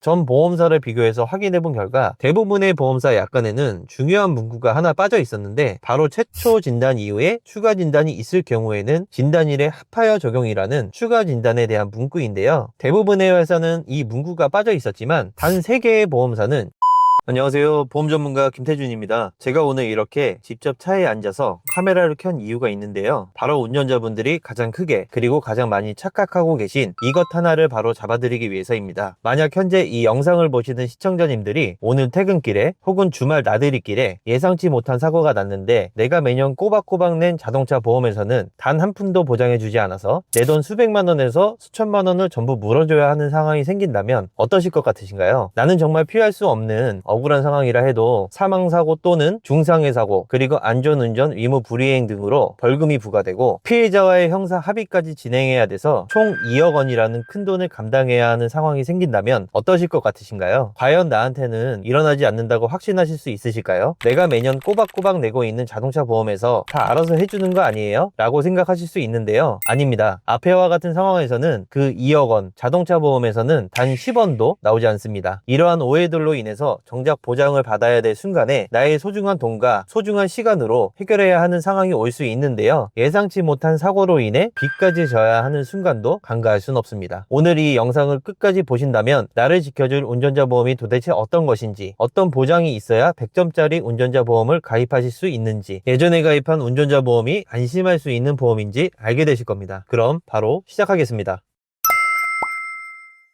전 보험사를 비교해서 확인해 본 결과 대부분의 보험사 약관에는 중요한 문구가 하나 빠져 있었는데 바로 최초 진단 이후에 추가 진단이 있을 경우에는 진단일에 합하여 적용이라는 추가 진단에 대한 문구인데요. 대부분의 회사는 이 문구가 빠져 있었지만 단 3개의 보험사는 안녕하세요. 보험 전문가 김태준입니다. 제가 오늘 이렇게 직접 차에 앉아서 카메라를 켠 이유가 있는데요. 바로 운전자분들이 가장 크게 그리고 가장 많이 착각하고 계신 이것 하나를 바로 잡아드리기 위해서입니다. 만약 현재 이 영상을 보시는 시청자님들이 오늘 퇴근길에 혹은 주말 나들이길에 예상치 못한 사고가 났는데 내가 매년 꼬박꼬박 낸 자동차 보험에서는 단 한 푼도 보장해주지 않아서 내 돈 수백만 원에서 수천만 원을 전부 물어줘야 하는 상황이 생긴다면 어떠실 것 같으신가요? 나는 정말 피할 수 없는 억울한 상황이라 해도 사망사고 또는 중상해 사고 그리고 안전운전 위무 불이행 등으로 벌금이 부과되고 피해자와의 형사 합의까지 진행해야 돼서 총 2억 원이라는 큰 돈을 감당해야 하는 상황이 생긴다면 어떠실 것 같으신가요? 과연 나한테는 일어나지 않는다고 확신하실 수 있으실까요? 내가 매년 꼬박꼬박 내고 있는 자동차 보험에서 다 알아서 해주는 거 아니에요? 라고 생각하실 수 있는데요. 아닙니다. 앞에와 같은 상황에서는 그 2억 원 자동차 보험에서는 단 10원도 나오지 않습니다. 이러한 오해들로 인해서 정작 보장을 받아야 될 순간에 나의 소중한 돈과 소중한 시간으로 해결해야 하는 상황이 올 수 있는데요. 예상치 못한 사고로 인해 빚까지 져야 하는 순간도 간과할 순 없습니다. 오늘 이 영상을 끝까지 보신다면 나를 지켜줄 운전자 보험이 도대체 어떤 것인지 어떤 보장이 있어야 100점짜리 운전자 보험을 가입하실 수 있는지 예전에 가입한 운전자 보험이 안심할 수 있는 보험인지 알게 되실 겁니다. 그럼 바로 시작하겠습니다.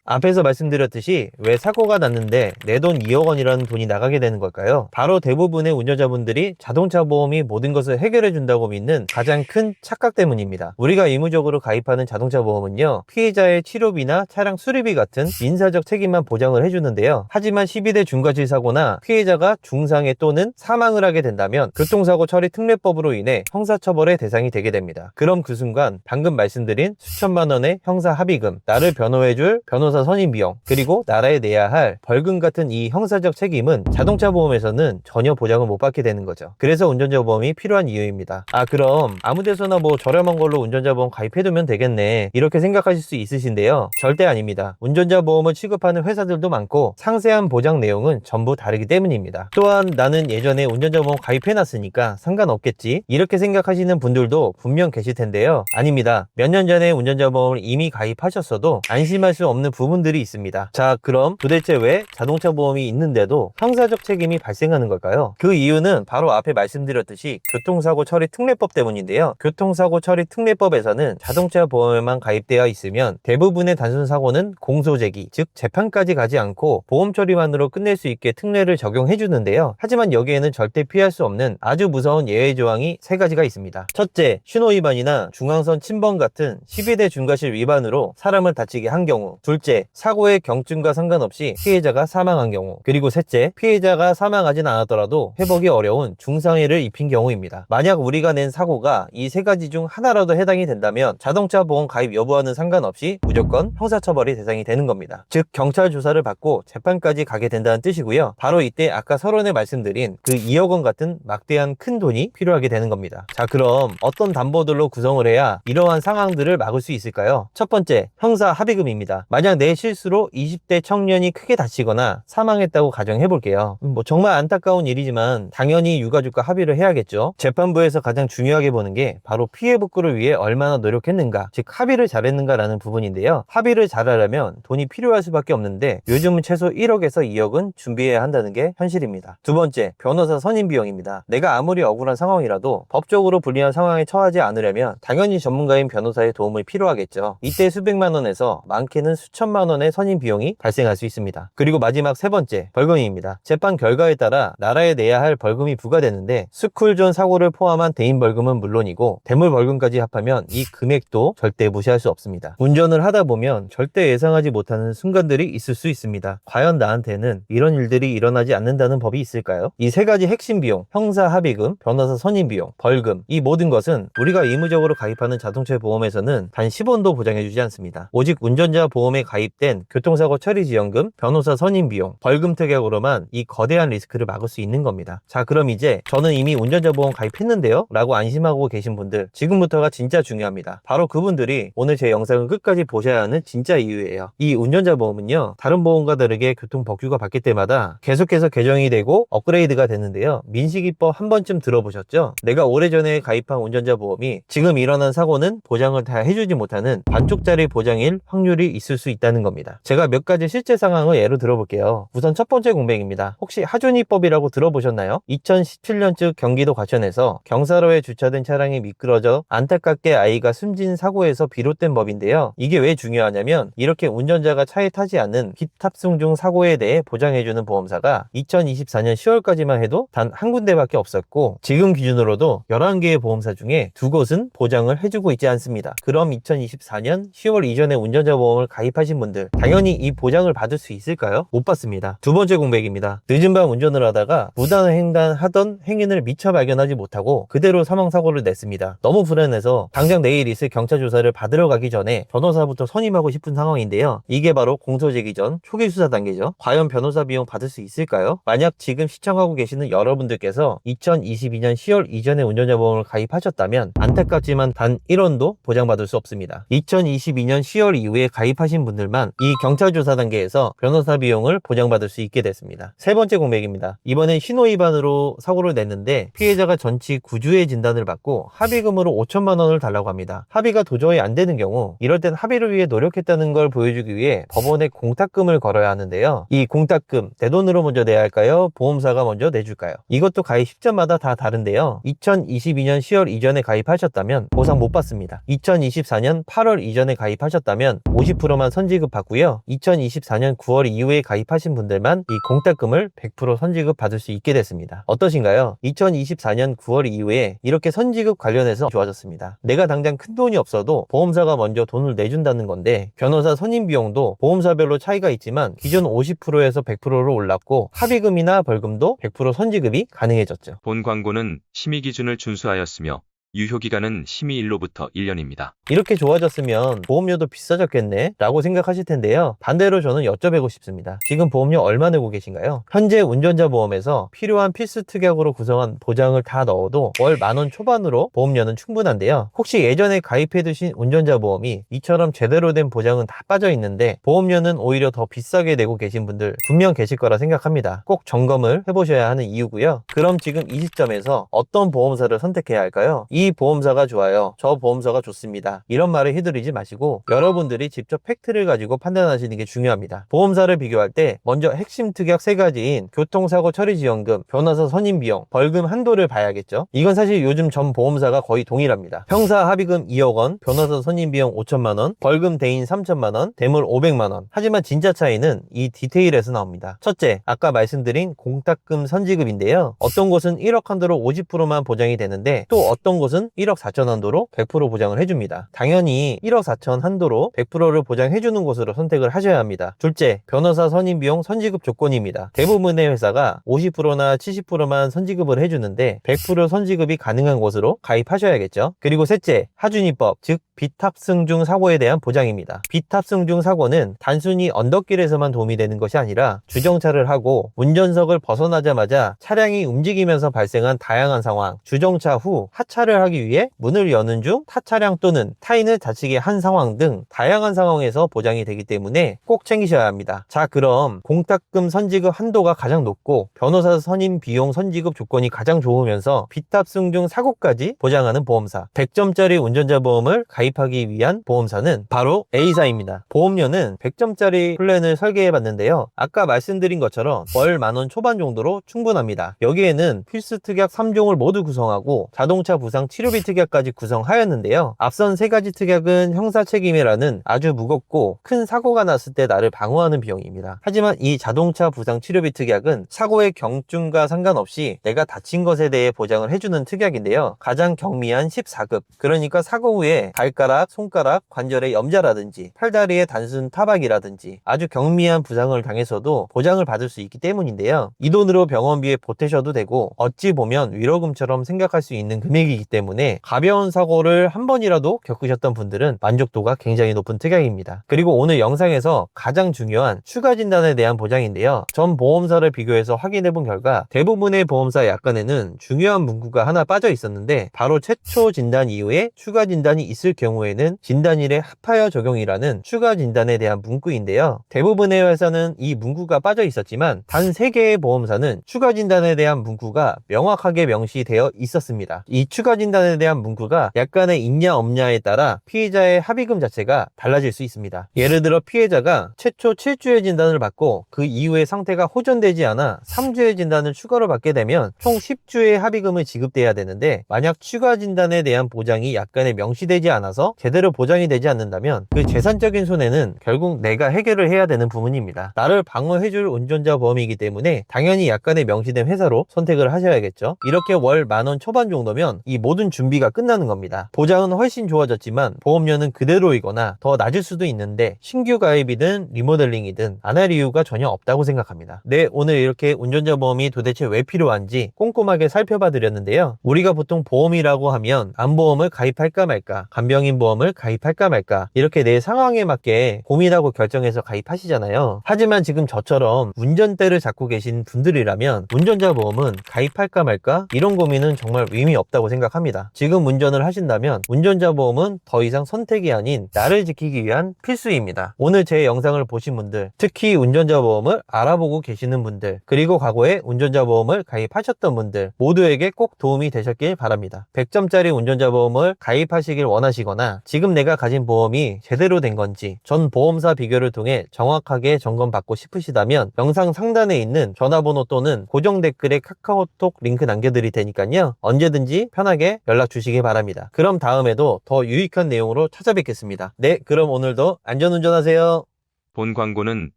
앞에서 말씀드렸듯이 왜 사고가 났는데 내 돈 2억 원이라는 돈이 나가게 되는 걸까요? 바로 대부분의 운전자분들이 자동차 보험이 모든 것을 해결해 준다고 믿는 가장 큰 착각 때문입니다. 우리가 의무적으로 가입하는 자동차 보험은요, 피해자의 치료비나 차량 수리비 같은 민사적 책임만 보장을 해주는데요. 하지만 12대 중과실 사고나 피해자가 중상해 또는 사망을 하게 된다면 교통사고 처리 특례법으로 인해 형사처벌의 대상이 되게 됩니다. 그럼 그 순간 방금 말씀드린 수천만 원의 형사 합의금, 나를 변호해줄 변호사 선임 비용, 그리고 나라에 내야 할 벌금 같은 이 형사적 책임은 자동차 보험에서는 전혀 보장을 못 받게 되는 거죠. 그래서 운전자 보험이 필요한 이유입니다. 아 그럼 아무 데서나 뭐 저렴한 걸로 운전자 보험 가입해두면 되겠네 이렇게 생각하실 수 있으신데요. 절대 아닙니다. 운전자 보험을 취급하는 회사들도 많고 상세한 보장 내용은 전부 다르기 때문입니다. 또한 나는 예전에 운전자 보험 가입해놨으니까 상관없겠지 이렇게 생각하시는 분들도 분명 계실 텐데요. 아닙니다. 몇 년 전에 운전자 보험을 이미 가입하셨어도 안심할 수 없는 부분 들이 있습니다. 자 그럼 도대체 왜 자동차 보험이 있는데도 형사적 책임이 발생하는 걸까요? 그 이유는 바로 앞에 말씀드렸듯이 교통사고 처리 특례법 때문인데요. 교통사고 처리 특례법에서는 자동차 보험에만 가입되어 있으면 대부분의 단순 사고는 공소 제기, 즉 재판까지 가지 않고 보험 처리만으로 끝낼 수 있게 특례를 적용해 주는데요. 하지만 여기에는 절대 피할 수 없는 아주 무서운 예외 조항이 세 가지가 있습니다. 첫째, 신호 위반이나 중앙선 침범 같은 12대 중과실 위반으로 사람을 다치게 한 경우. 둘째, 사고의 경증과 상관없이 피해자가 사망한 경우. 그리고 셋째, 피해자가 사망하진 않았더라도 회복이 어려운 중상해를 입힌 경우입니다. 만약 우리가 낸 사고가 이 세 가지 중 하나라도 해당이 된다면 자동차 보험 가입 여부와는 상관없이 무조건 형사처벌이 대상이 되는 겁니다. 즉 경찰 조사를 받고 재판까지 가게 된다는 뜻이고요. 바로 이때 아까 서론에 말씀드린 그 2억 원 같은 막대한 큰 돈이 필요하게 되는 겁니다. 자 그럼 어떤 담보들로 구성을 해야 이러한 상황들을 막을 수 있을까요? 첫 번째 형사 합의금입니다. 만약 내 실수로 20대 청년이 크게 다치거나 사망했다고 가정해 볼게요. 뭐 정말 안타까운 일이지만 당연히 유가족과 합의를 해야겠죠. 재판부에서 가장 중요하게 보는 게 바로 피해 복구를 위해 얼마나 노력했는가, 즉 합의를 잘했는가라는 부분인데요. 합의를 잘하려면 돈이 필요할 수밖에 없는데 요즘은 최소 1억에서 2억은 준비해야 한다는 게 현실입니다. 두 번째, 변호사 선임 비용입니다. 내가 아무리 억울한 상황이라도 법적으로 불리한 상황에 처하지 않으려면 당연히 전문가인 변호사의 도움이 필요하겠죠. 이때 수백만 원에서 많게는 수천 만 원의 선임 비용이 발생할 수 있습니다. 그리고 마지막 세 번째, 벌금입니다. 재판 결과에 따라 나라에 내야 할 벌금이 부과되는데 스쿨존 사고를 포함한 대인 벌금은 물론이고 대물 벌금까지 합하면 이 금액도 절대 무시할 수 없습니다. 운전을 하다 보면 절대 예상하지 못하는 순간들이 있을 수 있습니다. 과연 나한테는 이런 일들이 일어나지 않는다는 법이 있을까요? 이 세 가지 핵심 비용, 형사 합의금, 변호사 선임 비용, 벌금 이 모든 것은 우리가 의무적으로 가입하는 자동차 보험에서는 단 10원도 보장해주지 않습니다. 오직 운전자 보험에 가입 가입된 교통사고 처리 지원금, 변호사 선임 비용, 벌금 특약으로만 이 거대한 리스크를 막을 수 있는 겁니다. 자, 그럼 이제 저는 이미 운전자 보험 가입했는데요? 라고 안심하고 계신 분들, 지금부터가 진짜 중요합니다. 바로 그분들이 오늘 제 영상을 끝까지 보셔야 하는 진짜 이유예요. 이 운전자 보험은요, 다른 보험과 다르게 교통 법규가 바뀔 때마다 계속해서 개정이 되고 업그레이드가 되는데요. 민식이법 한 번쯤 들어보셨죠? 내가 오래전에 가입한 운전자 보험이 지금 일어난 사고는 보장을 다 해주지 못하는 반쪽짜리 보장일 확률이 있을 수 있다 는 겁니다. 제가 몇 가지 실제 상황을 예로 들어볼게요. 우선 첫 번째 공백입니다. 혹시 하준이법이라고 들어보셨나요? 2017년쯤 경기도 과천에서 경사로에 주차된 차량이 미끄러져 안타깝게 아이가 숨진 사고에서 비롯된 법인데요. 이게 왜 중요하냐면 이렇게 운전자가 차에 타지 않는 기탑승 중 사고에 대해 보장해주는 보험사가 2024년 10월까지만 해도 단 한 군데밖에 없었고 지금 기준으로도 11개의 보험사 중에 두 곳은 보장을 해주고 있지 않습니다. 그럼 2024년 10월 이전에 운전자 보험을 가입 하신 분들 당연히 이 보장을 받을 수 있을까요? 못 받습니다. 두 번째 공백입니다. 늦은 밤 운전을 하다가 무단횡단하던 행인을 미처 발견하지 못하고 그대로 사망사고를 냈습니다. 너무 불안해서 당장 내일 있을 경찰 조사를 받으러 가기 전에 변호사부터 선임하고 싶은 상황인데요. 이게 바로 공소제기 전 초기 수사 단계죠. 과연 변호사 비용 받을 수 있을까요? 만약 지금 시청하고 계시는 여러분들께서 2022년 10월 이전에 운전자 보험을 가입하셨다면 안타깝지만 단 1원도 보장받을 수 없습니다. 2022년 10월 이후에 가입하신 분들 만 이 경찰 조사 단계에서 변호사 비용을 보장받을 수 있게 됐습니다. 세 번째 공백입니다. 이번엔 신호 위반으로 사고를 냈는데 피해자가 전치 9주의 진단을 받고 합의금으로 5천만 원을 달라고 합니다. 합의가 도저히 안 되는 경우 이럴 땐 합의를 위해 노력했다는 걸 보여주기 위해 법원에 공탁금을 걸어야 하는데요. 이 공탁금 내 돈으로 먼저 내야 할까요? 보험사가 먼저 내줄까요? 이것도 가입 시점마다 다 다른데요. 2022년 10월 이전에 가입하셨다면 보상 못 받습니다. 2024년 8월 이전에 가입하셨다면 50%만 선지 급 받고요. 2024년 9월 이후에 가입하신 분들만 이 공탁금을 100% 선지급 받을 수 있게 됐습니다. 어떠신가요? 2024년 9월 이후에 이렇게 선지급 관련해서 좋아졌습니다. 내가 당장 큰 돈이 없어도 보험사가 먼저 돈을 내준다는 건데 변호사 선임 비용도 보험사별로 차이가 있지만 기존 50%에서 100%로 올랐고 합의금이나 벌금도 100% 선지급이 가능해졌죠. 본 광고는 심의 기준을 준수하였으며 유효 기간은 심의일로부터 1년입니다. 이렇게 좋아졌으면 보험료도 비싸졌겠네? 라고 생각하실 텐데요. 반대로 저는 여쭤보고 싶습니다. 지금 보험료 얼마 내고 계신가요? 현재 운전자 보험에서 필요한 필수 특약으로 구성한 보장을 다 넣어도 월 만 원 초반으로 보험료는 충분한데요. 혹시 예전에 가입해 두신 운전자 보험이 이처럼 제대로 된 보장은 다 빠져 있는데 보험료는 오히려 더 비싸게 내고 계신 분들 분명 계실 거라 생각합니다. 꼭 점검을 해보셔야 하는 이유고요. 그럼 지금 이 시점에서 어떤 보험사를 선택해야 할까요? 이 보험사가 좋아요. 저 보험사가 좋습니다. 이런 말을 해드리지 마시고 여러분들이 직접 팩트를 가지고 판단하시는 게 중요합니다. 보험사를 비교할 때 먼저 핵심 특약 세 가지인 교통사고 처리 지원금, 변호사 선임 비용, 벌금 한도를 봐야겠죠. 이건 사실 요즘 전 보험사가 거의 동일합니다. 형사 합의금 2억 원, 변호사 선임 비용 5천만 원, 벌금 대인 3천만 원, 대물 500만 원. 하지만 진짜 차이는 이 디테일에서 나옵니다. 첫째, 아까 말씀드린 공탁금 선지급인데요. 어떤 곳은 1억 한도로 50%만 보장이 되는데 또 어떤 곳은 1억 4천 한도로 100% 보장을 해줍니다. 당연히 1억 4천 한도로 100%를 보장해주는 곳으로 선택을 하셔야 합니다. 둘째, 변호사 선임 비용 선지급 조건입니다. 대부분의 회사가 50%나 70%만 선지급을 해주는데 100% 선지급이 가능한 곳으로 가입하셔야겠죠. 그리고 셋째, 하준이법, 즉 비탑승 중 사고에 대한 보장입니다. 비탑승 중 사고는 단순히 언덕길에서만 도움이 되는 것이 아니라 주정차를 하고 운전석을 벗어나자마자 차량이 움직이면서 발생한 다양한 상황, 주정차 후 하차를 하기 위해 문을 여는 중 타 차량 또는 타인을 다치게 한 상황 등 다양한 상황에서 보장이 되기 때문에 꼭 챙기셔야 합니다. 자, 그럼 공탁금 선지급 한도가 가장 높고 변호사 선임 비용 선지급 조건이 가장 좋으면서 비탑승 중 사고까지 보장하는 보험사 100점짜리 운전자 보험을 가입하기 위한 보험사는 바로 A사입니다. 보험료는 100점짜리 플랜을 설계해 봤는데요. 아까 말씀드린 것처럼 월 만 원 초반 정도로 충분합니다. 여기에는 필수 특약 3종을 모두 구성하고 자동차 부상 치료비 특약까지 구성하였는데요. 앞선 세 가지 특약은 형사 책임이라는 아주 무겁고 큰 사고가 났을 때 나를 방어하는 비용입니다. 하지만 이 자동차 부상 치료비 특약은 사고의 경중과 상관없이 내가 다친 것에 대해 보장을 해주는 특약인데요. 가장 경미한 14급. 그러니까 사고 후에 발가락, 손가락, 관절의 염자라든지 팔다리의 단순 타박이라든지 아주 경미한 부상을 당해서도 보장을 받을 수 있기 때문인데요. 이 돈으로 병원비에 보태셔도 되고 어찌 보면 위로금처럼 생각할 수 있는 금액이기 때문에 때문에 가벼운 사고를 한 번이라도 겪으셨던 분들은 만족도가 굉장히 높은 특약입니다. 그리고 오늘 영상에서 가장 중요한 추가 진단에 대한 보장인데요. 전 보험사를 비교해서 확인해 본 결과 대부분의 보험사 약관에는 중요한 문구가 하나 빠져 있었는데 바로 최초 진단 이후에 추가 진단이 있을 경우에는 진단일에 합하여 적용이라는 추가 진단에 대한 문구인데요. 대부분의 회사는 이 문구가 빠져 있었지만 단 3개의 보험사는 추가 진단에 대한 문구가 명확하게 명시되어 있었습니다. 이 추가 진단 에 대한 문구가 약간의 있냐 없냐에 따라 피해자의 합의금 자체가 달라질 수 있습니다. 예를 들어 피해자가 최초 7주의 진단을 받고 그 이후에 상태가 호전되지 않아 3주의 진단을 추가로 받게 되면 총 10주의 합의금을 지급돼야 되는데 만약 추가 진단에 대한 보장이 약간의 명시되지 않아서 제대로 보장이 되지 않는다면 그 재산적인 손해는 결국 내가 해결을 해야 되는 부분입니다. 나를 방어해줄 운전자 보험이기 때문에 당연히 약간의 명시된 회사로 선택을 하셔야겠죠. 이렇게 월 만 원 초반 정도면 이 모든 준비가 끝나는 겁니다. 보장은 훨씬 좋아졌지만 보험료는 그대로이거나 더 낮을 수도 있는데 신규 가입이든 리모델링이든 안 할 이유가 전혀 없다고 생각합니다. 네, 오늘 이렇게 운전자 보험이 도대체 왜 필요한지 꼼꼼하게 살펴봐 드렸는데요. 우리가 보통 보험이라고 하면 암보험을 가입할까 말까, 간병인 보험을 가입할까 말까 이렇게 내 상황에 맞게 고민하고 결정해서 가입하시잖아요. 하지만 지금 저처럼 운전대를 잡고 계신 분들이라면 운전자 보험은 가입할까 말까 이런 고민은 정말 의미 없다고 생각합니다. 지금 운전을 하신다면 운전자 보험은 더 이상 선택이 아닌 나를 지키기 위한 필수입니다. 오늘 제 영상을 보신 분들, 특히 운전자 보험을 알아보고 계시는 분들, 그리고 과거에 운전자 보험을 가입하셨던 분들 모두에게 꼭 도움이 되셨길 바랍니다. 100점짜리 운전자 보험을 가입하시길 원하시거나 지금 내가 가진 보험이 제대로 된 건지 전 보험사 비교를 통해 정확하게 점검받고 싶으시다면 영상 상단에 있는 전화번호 또는 고정 댓글에 카카오톡 링크 남겨드릴 테니까요. 언제든지 편하게 연락 주시기 바랍니다. 그럼 다음에도 더 유익한 내용으로 찾아뵙겠습니다. 네, 그럼 오늘도 안전운전하세요. 본 광고는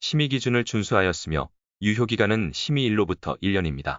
심의 기준을 준수하였으며 유효기간은 심의 일로부터 1년입니다.